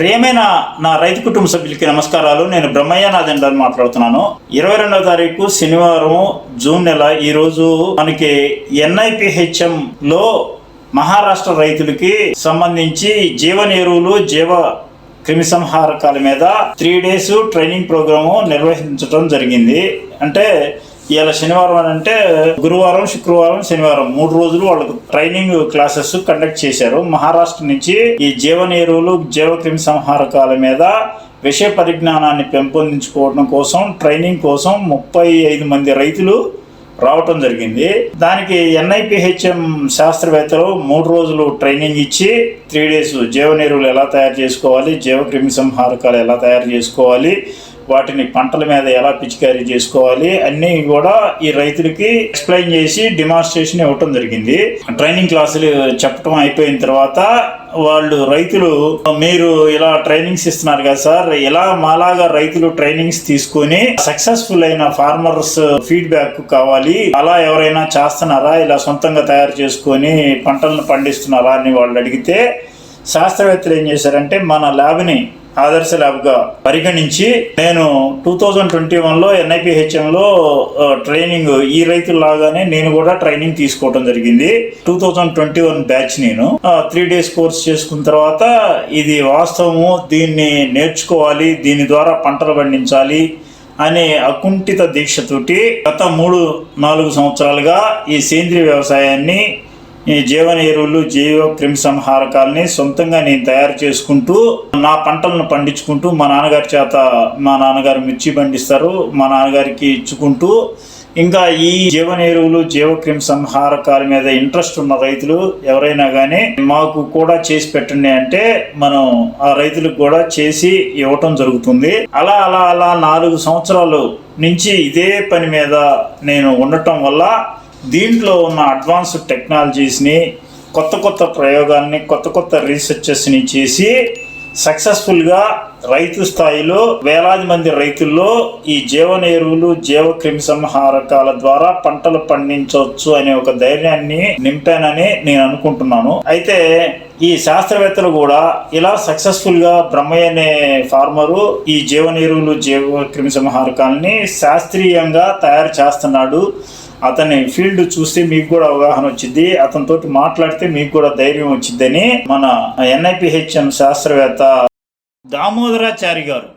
ప్రియమైన నా రైతు కుటుంబ సభ్యులకి నమస్కారాలు. నేను బ్రహ్మయ్య నాదెండ్రని మాట్లాడుతున్నాను. ఇరవై రెండవ తారీఖు శనివారం జూన్ నెల ఈ రోజు మనకి ఎన్ఐపిహెచ్ఎం లో మహారాష్ట్ర రైతులకి సంబంధించి జీవన ఎరువులు జీవ క్రిమిసంహారకాల మీద త్రీ డేస్ ట్రైనింగ్ ప్రోగ్రాము నిర్వహించడం జరిగింది. అంటే ఇవాళ శనివారం అని అంటే గురువారం శుక్రవారం శనివారం మూడు రోజులు వాళ్ళకు ట్రైనింగ్ క్లాసెస్ కండక్ట్ చేశారు. మహారాష్ట్ర నుంచి ఈ జీవన ఎరువులు జీవక్రిమి సంహారకాల మీద విషయ పరిజ్ఞానాన్ని పెంపొందించుకోవడం కోసం ట్రైనింగ్ కోసం ముప్పై ఐదు మంది రైతులు రావటం జరిగింది. దానికి ఎన్ఐపిహెచ్ఎం శాస్త్రవేత్తలు మూడు రోజులు ట్రైనింగ్ ఇచ్చి త్రీ డేస్ జీవ ఎరువులు ఎలా తయారు చేసుకోవాలి జీవ క్రిమి సంహారకాలు ఎలా తయారు చేసుకోవాలి వాటిని పంటల మీద ఎలా పిచికారీ చేసుకోవాలి అన్నీ కూడా ఈ రైతులకి ఎక్స్ప్లెయిన్ చేసి డిమాన్స్ట్రేషన్ ఇవ్వటం జరిగింది. ట్రైనింగ్ క్లాసులు చెప్పడం అయిపోయిన తర్వాత వాళ్ళు రైతులు మీరు ఇలా ట్రైనింగ్స్ ఇస్తున్నారు కదా సార్ ఇలా మాలాగా రైతులు ట్రైనింగ్స్ తీసుకొని సక్సెస్ఫుల్ అయిన ఫార్మర్స్ ఫీడ్బ్యాక్ కావాలి. అలా ఎవరైనా చేస్తున్నారా ఇలా సొంతంగా తయారు చేసుకొని పంటలను పండిస్తున్నారా అని వాళ్ళు అడిగితే శాస్త్రవేత్తలు ఏం చేశారంటే మన ల్యాబ్ని ఆదర్శ ల్యాబ్గా పరిగణించి నేను టూ థౌజండ్ ట్వంటీ వన్లో ఎన్ఐపిహెచ్ఎంలో ట్రైనింగ్ ఈ రైతుల్లాగానే నేను కూడా ట్రైనింగ్ తీసుకోవడం జరిగింది. Two thousand twenty one batch నేను. త్రీ డేస్ కోర్స్ చేసుకున్న తర్వాత ఇది వాస్తవము దీన్ని నేర్చుకోవాలి దీని ద్వారా పంటలు పండించాలి అనే అకుంఠిత దీక్షతోటి గత మూడు నాలుగు సంవత్సరాలుగా ఈ సేంద్రియ వ్యవసాయాన్ని ఈ జీవన ఎరువులు జీవ క్రిమి సంహారకాలని సొంతంగా నేను తయారు చేసుకుంటూ నా పంటలను పండించుకుంటూ మా నాన్నగారి చేత మా నాన్నగారు మిర్చి పండిస్తారు మా నాన్నగారికి ఇచ్చుకుంటూ ఇంకా ఈ జీవన ఎరువులు జీవ క్రిమి సంహారకాల మీద ఇంట్రెస్ట్ ఉన్న రైతులు ఎవరైనా కానీ మాకు కూడా చేసి పెట్టండి అంటే మనం ఆ రైతులకు కూడా చేసి ఇవ్వటం జరుగుతుంది. అలా అలా అలా నాలుగు సంవత్సరాలు నుంచి ఇదే పని మీద నేను ఉండటం వల్ల దీంట్లో ఉన్న అడ్వాన్స్డ్ టెక్నాలజీస్ని కొత్త కొత్త ప్రయోగాల్ని కొత్త కొత్త రీసెర్చెస్ని చేసి సక్సెస్ఫుల్గా రైతు స్థాయిలో వేలాది మంది రైతుల్లో ఈ జీవన ఎరువులు జీవ క్రిమి సంహారకాల ద్వారా పంటలు పండించవచ్చు అనే ఒక ధైర్యాన్ని నింపానని నేను అనుకుంటున్నాను. అయితే ఈ శాస్త్రవేత్తలు కూడా ఇలా సక్సెస్ఫుల్గా బ్రహ్మయ్య అనే ఫార్మరు ఈ జీవన ఎరువులు జీవ క్రిమి సంహారకాలని శాస్త్రీయంగా తయారు చేస్తున్నాడు. అతని ఫీల్డ్ చూస్తే మీకు కూడా అవగాహన వచ్చింది అతనితో మాట్లాడితే మీకు కూడా ధైర్యం వచ్చిందని మన ఎన్ఐపిహెచ్ఎం శాస్త్రవేత్త దామోదరాచారి గారు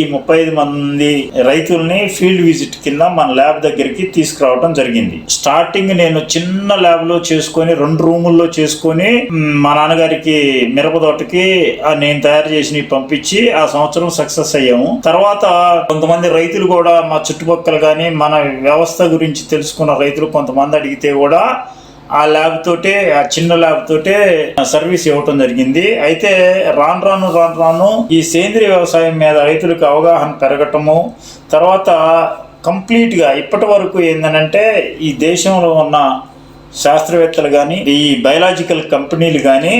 ఈ ముప్పై ఐదు మంది రైతుల్ని ఫీల్డ్ విజిట్ కింద మన ల్యాబ్ దగ్గరికి తీసుకురావడం జరిగింది. స్టార్టింగ్ నేను చిన్న ల్యాబ్లో చేసుకొని రెండు రూముల్లో చేసుకొని మా నాన్నగారికి మిరప తోటకి నేను తయారు చేసి పంపించి ఆ సంవత్సరం సక్సెస్ అయ్యాము. తర్వాత కొంతమంది రైతులు కూడా మా చుట్టుపక్కల కానీ మన వ్యవస్థ గురించి తెలుసుకున్న రైతులు కొంతమంది అడిగితే కూడా ఆ ల్యాబ్ తోటే ఆ చిన్న ల్యాబ్ తోటే సర్వీస్ ఇవ్వటం జరిగింది. అయితే రాను రాను రాను రాను ఈ సేంద్రియ వ్యవసాయం మీద రైతులకు అవగాహన పెరగటము తర్వాత కంప్లీట్గా ఇప్పటి వరకు ఏంటంటే ఈ దేశంలో ఉన్న శాస్త్రవేత్తలు కానీ ఈ బయలాజికల్ కంపెనీలు కానీ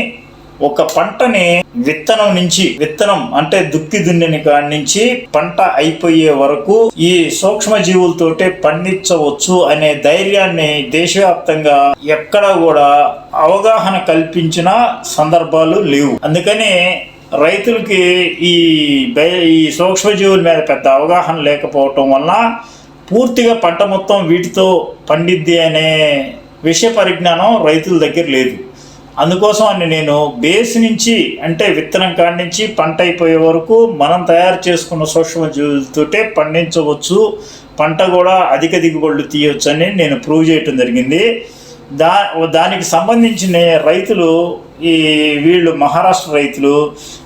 ఒక పంటని విత్తనం నుంచి విత్తనం అంటే దుక్కి దున్నిన కాడి నుంచి పంట అయిపోయే వరకు ఈ సూక్ష్మ జీవులతోటే పండించవచ్చు అనే ధైర్యాన్ని దేశవ్యాప్తంగా ఎక్కడ కూడా అవగాహన కల్పించిన సందర్భాలు లేవు. అందుకని రైతులకి ఈ ఈ సూక్ష్మజీవుల మీద పెద్ద అవగాహన లేకపోవటం వలన పూర్తిగా పంట మొత్తం వీటితో పండిద్ది అనే విషయ పరిజ్ఞానం రైతుల దగ్గర లేదు. అందుకోసం అని నేను బేస్ నుంచి అంటే విత్తనం కాడి నుంచి పంట అయిపోయే వరకు మనం తయారు చేసుకున్న సూక్ష్మజీవులతోటే పండించవచ్చు. పంట కూడా అధిక దిగుబడులు తీయవచ్చు అని నేను ప్రూవ్ చేయటం జరిగింది. దా దానికి సంబంధించిన రైతులు ఈ వీళ్ళు మహారాష్ట్ర రైతులు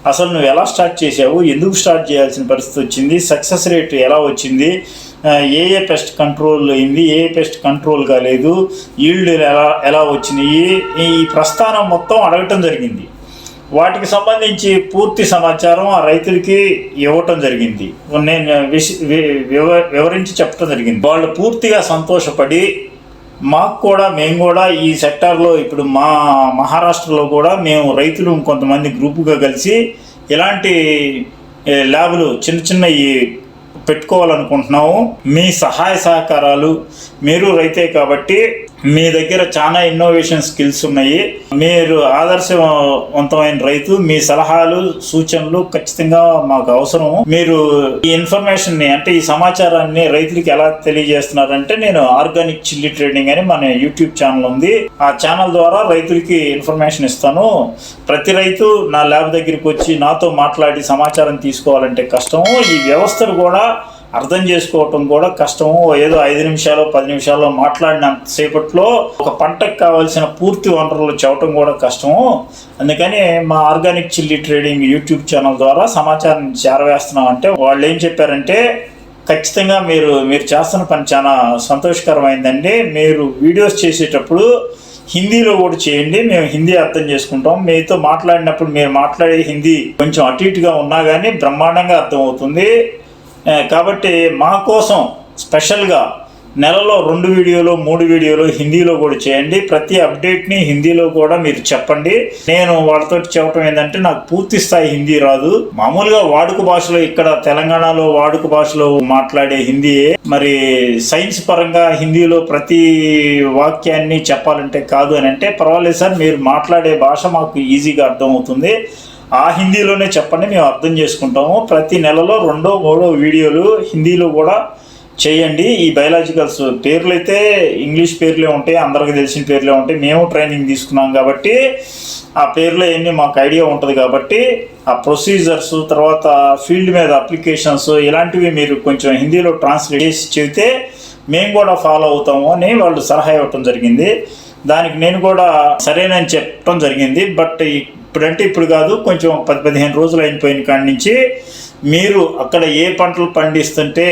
అసలు నువ్వు ఎలా స్టార్ట్ చేసావు ఎందుకు స్టార్ట్ చేయాల్సిన పరిస్థితి వచ్చింది? సక్సెస్ రేట్ ఎలా వచ్చింది? ఏ ఏ పెస్ట్ కంట్రోల్ అయింది ఏ పెస్ట్ కంట్రోల్ కాలేదు ఈల్డ్ ఎలా ఎలా వచ్చినాయి ఈ ప్రస్థానం మొత్తం అడగటం జరిగింది. వాటికి సంబంధించి పూర్తి సమాచారం ఆ రైతులకి ఇవ్వటం జరిగింది. నేను వివ- వివరించి చెప్పడం జరిగింది. వాళ్ళు పూర్తిగా సంతోషపడి మాకు కూడా మేము కూడా ఈ సెక్టార్లో ఇప్పుడు మా మహారాష్ట్రలో కూడా మేము రైతులు కొంతమంది గ్రూపుగా కలిసి ఇలాంటి ల్యాబులు చిన్న చిన్న ఈ పెట్టుకోవాలనుకుంటున్నాము మీ సహాయ సహకారాలు మీరు రైతే కాబట్టి మీ దగ్గర చాలా ఇన్నోవేషన్ స్కిల్స్ ఉన్నాయి. మీరు ఆదర్శవంతమైన రైతు మీ సలహాలు సూచనలు ఖచ్చితంగా మాకు అవసరం మీరు ఈ ఇన్ఫర్మేషన్ని అంటే ఈ సమాచారాన్ని రైతులకి ఎలా తెలియజేస్తున్నారంటే నేను ఆర్గానిక్ చిల్లీ ట్రేడింగ్ అని మన యూట్యూబ్ ఛానల్ ఉంది. ఆ ఛానల్ ద్వారా రైతులకి ఇన్ఫర్మేషన్ ఇస్తాను. ప్రతి రైతు నా ల్యాబ్ దగ్గరికి వచ్చి నాతో మాట్లాడి సమాచారం తీసుకోవాలంటే కష్టం ఈ వ్యవస్థను కూడా అర్థం చేసుకోవటం కూడా కష్టము. ఏదో ఐదు నిమిషాలు పది నిమిషాల్లో మాట్లాడినంతసేపట్లో ఒక పంటకు కావాల్సిన పూర్తి వనరులు చెప్పటం కూడా కష్టము. అందుకని మా organic chilli trading YouTube channel ద్వారా సమాచారం చేరవేస్తున్నాం. అంటే వాళ్ళు ఏం చెప్పారంటే ఖచ్చితంగా మీరు మీరు చేస్తున్న పని చాలా సంతోషకరమైందండి. మీరు వీడియోస్ చేసేటప్పుడు హిందీలో కూడా చేయండి. మేము హిందీ అర్థం చేసుకుంటాం. మీతో మాట్లాడినప్పుడు మీరు మాట్లాడే హిందీ కొంచెం అటు ఇటుగా ఉన్నా కానీ బ్రహ్మాండంగా అర్థమవుతుంది. కాబట్టి మా కోసం స్పెషల్గా నెలలో రెండు వీడియోలు మూడు వీడియోలు హిందీలో కూడా చేయండి. ప్రతి అప్డేట్ని హిందీలో కూడా మీరు చెప్పండి. నేను వాళ్ళతో చెప్పడం ఏంటంటే నాకు పూర్తి స్థాయి హిందీ రాదు. మామూలుగా వాడుక భాషలో ఇక్కడ తెలంగాణలో వాడుక భాషలో మాట్లాడే హిందీయే మరి సైన్స్ పరంగా హిందీలో ప్రతి వాక్యాన్ని చెప్పాలంటే కాదు అని అంటే పర్వాలేదు సార్ మీరు మాట్లాడే భాష మాకు ఈజీగా అర్థమవుతుంది. ఆ హిందీలోనే చెప్పండి మేము అర్థం చేసుకుంటాము. ప్రతి నెలలో రెండో మూడో వీడియోలు హిందీలో కూడా చేయండి. ఈ బయలాజికల్స్ పేర్లు అయితే ఇంగ్లీష్ పేర్లే ఉంటాయి అందరికి తెలిసిన పేర్లే ఉంటాయి. మేము ట్రైనింగ్ తీసుకున్నాం కాబట్టి ఆ పేర్లు అవన్నీ మాకు ఐడియా ఉంటుంది కాబట్టి ఆ ప్రొసీజర్స్ తర్వాత ఫీల్డ్ మీద అప్లికేషన్స్ ఇలాంటివి మీరు కొంచెం హిందీలో ట్రాన్స్లేట్ చేసి చెబితే మేము కూడా ఫాలో అవుతాము అని వాళ్ళు సలహా ఇవ్వటం జరిగింది. దానికి నేను కూడా సరేనని చెప్పడం జరిగింది. బట్ ఇప్పుడంటే ఇప్పుడు కాదు కొంచెం పది పదిహేను రోజులు అయిపోయిన కాడి నుంచి మీరు అక్కడ ఏ పంటలు పండిస్తుంటే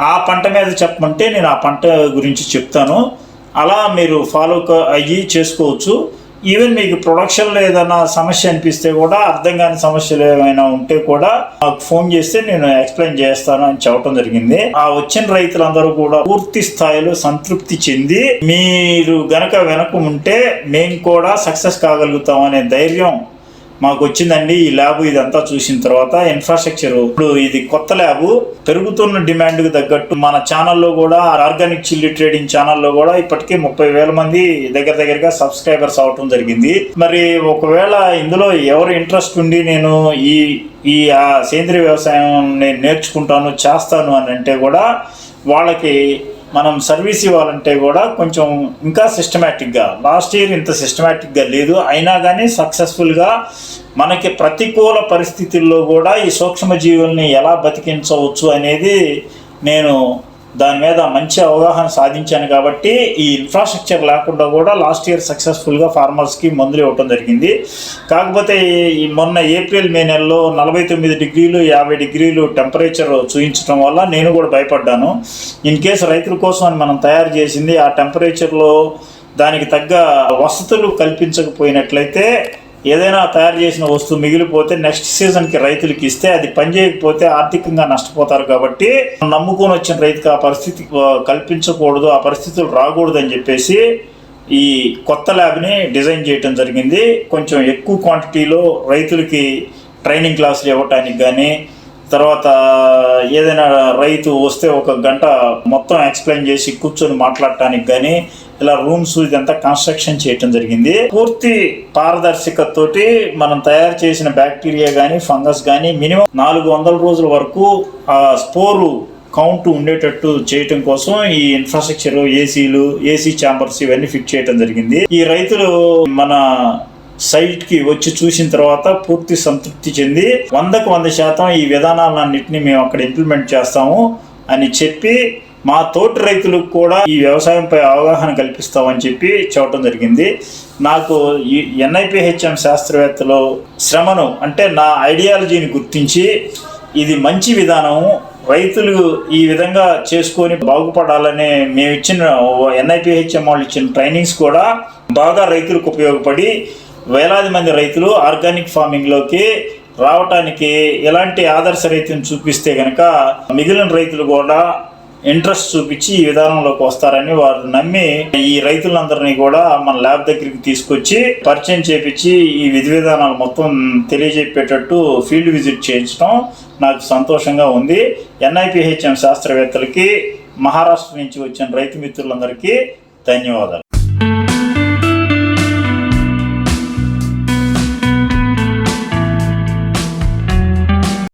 ఆ పంట మీద చెప్పమంటే నేను ఆ పంట గురించి చెప్తాను. అలా మీరు ఫాలో అయ్యి చేసుకోవచ్చు. ఈవెన్ మీకు ప్రొడక్షన్లో ఏదైనా సమస్య అనిపిస్తే కూడా అర్థం కాని సమస్యలు ఏమైనా ఉంటే కూడా నాకు ఫోన్ చేస్తే నేను ఎక్స్ప్లెయిన్ చేస్తాను అని చెప్పడం జరిగింది. ఆ వచ్చిన రైతులందరూ కూడా పూర్తి స్థాయిలో సంతృప్తి చెంది మీరు గనక వెనక ఉంటే మేము కూడా సక్సెస్ కాగలుగుతాం అనే ధైర్యం మాకు వచ్చిందండి ఈ ల్యాబ్ ఇదంతా చూసిన తర్వాత ఇన్ఫ్రాస్ట్రక్చర్ ఇప్పుడు ఇది కొత్త ల్యాబ్ పెరుగుతున్న డిమాండ్కి తగ్గట్టు మన ఛానల్లో కూడా ఆర్గానిక్ చిల్లీ ట్రేడింగ్ ఛానల్లో కూడా ఇప్పటికే ముప్పై వేల మంది దగ్గర దగ్గరగా సబ్స్క్రైబర్స్ అవటం జరిగింది. మరి ఒకవేళ ఇందులో ఎవరు ఇంట్రెస్ట్ ఉండి నేను ఈ ఈ సేంద్రియ వ్యవసాయం నేను నేర్చుకుంటాను చేస్తాను అని అంటే కూడా వాళ్ళకి మనం సర్వీస్ ఇవ్వాలంటే కూడా కొంచెం ఇంకా సిస్టమేటిక్గా లాస్ట్ ఇయర్ ఇంత సిస్టమేటిక్గా లేదు అయినా కానీ సక్సెస్ఫుల్గా మనకి ప్రతికూల పరిస్థితుల్లో కూడా ఈ సూక్ష్మజీవుల్ని ఎలా బతికించవచ్చు అనేది నేను దాని మీద మంచి అవగాహన సాధించాను కాబట్టి ఈ ఇన్ఫ్రాస్ట్రక్చర్ లేకుండా కూడా లాస్ట్ ఇయర్ సక్సెస్ఫుల్గా ఫార్మర్స్కి మందులు ఇవ్వటం జరిగింది. కాకపోతే ఈ మొన్న ఏప్రిల్ మే నెలలో నలభై తొమ్మిది డిగ్రీలు యాభై డిగ్రీలు టెంపరేచర్ చూపించడం వల్ల నేను కూడా భయపడ్డాను. ఇన్ కేసు రైతుల కోసం అని మనం తయారు చేసింది ఆ టెంపరేచర్లో దానికి తగ్గ వసతులు కల్పించకపోయినట్లయితే ఏదైనా తయారు చేసిన వస్తువు మిగిలిపోతే నెక్స్ట్ సీజన్కి రైతులకి ఇస్తే అది పనిచేయకపోతే ఆర్థికంగా నష్టపోతారు కాబట్టి నమ్ముకొని వచ్చిన రైతుకి ఆ పరిస్థితి కల్పించకూడదు ఆ పరిస్థితులు రాకూడదు అని చెప్పేసి ఈ కొత్త ల్యాబ్ని డిజైన్ చేయటం జరిగింది. కొంచెం ఎక్కువ క్వాంటిటీలో రైతులకి ట్రైనింగ్ క్లాసులు ఇవ్వటానికి కానీ తర్వాత ఏదైనా రైతు వస్తే ఒక గంట మొత్తం ఎక్స్ప్లెయిన్ చేసి కూర్చొని మాట్లాడటానికి కానీ ఇలా రూమ్స్ ఇదంతా కన్స్ట్రక్షన్ చేయటం జరిగింది. పూర్తి పారదర్శకతతోటి మనం తయారు చేసిన బ్యాక్టీరియా కానీ ఫంగస్ కానీ మినిమం నాలుగు వందల రోజుల వరకు ఆ స్పోరు కౌంట్ ఉండేటట్టు చేయటం కోసం ఈ ఇన్ఫ్రాస్ట్రక్చర్ ఏసీలు ఏసీ ఛాంబర్స్ ఇవన్నీ ఫిట్ చేయటం జరిగింది. ఈ రైతులు మన సైట్కి వచ్చి చూసిన తర్వాత పూర్తి సంతృప్తి చెంది వందకు వంద శాతం ఈ విధానాలన్నింటినీ మేము అక్కడ ఇంప్లిమెంట్ చేస్తాము అని చెప్పి మా తోటి రైతులకు కూడా ఈ వ్యవసాయంపై అవగాహన కల్పిస్తామని చెప్పి చెప్పడం జరిగింది. నాకు ఈ ఎన్ఐపిహెచ్ఎం శాస్త్రవేత్తలు శ్రమను అంటే నా ఐడియాలజీని గుర్తించి ఇది మంచి విధానం రైతులు ఈ విధంగా చేసుకొని బాగుపడాలనే మేము ఇచ్చిన ఎన్ఐపిహెచ్ఎం వాళ్ళు ఇచ్చిన ట్రైనింగ్స్ కూడా బాగా రైతులకు ఉపయోగపడి వేలాది మంది రైతులు ఆర్గానిక్ ఫార్మింగ్లోకి రావటానికి ఎలాంటి ఆదర్శ రైతుని చూపిస్తే కనుక మిగిలిన రైతులు కూడా ఇంట్రెస్ట్ చూపించి ఈ విధానంలోకి వస్తారని వారు నమ్మి ఈ రైతులందరినీ కూడా మన ల్యాబ్ దగ్గరికి తీసుకొచ్చి పరిచయం చేపించి ఈ విధి విధానాలు మొత్తం తెలియజెప్పేటట్టు ఫీల్డ్ విజిట్ చేయించడం నాకు సంతోషంగా ఉంది. ఎన్ఐపిహెచ్ఎం శాస్త్రవేత్తలకి మహారాష్ట్ర నుంచి వచ్చిన రైతు మిత్రులందరికీ ధన్యవాదాలు.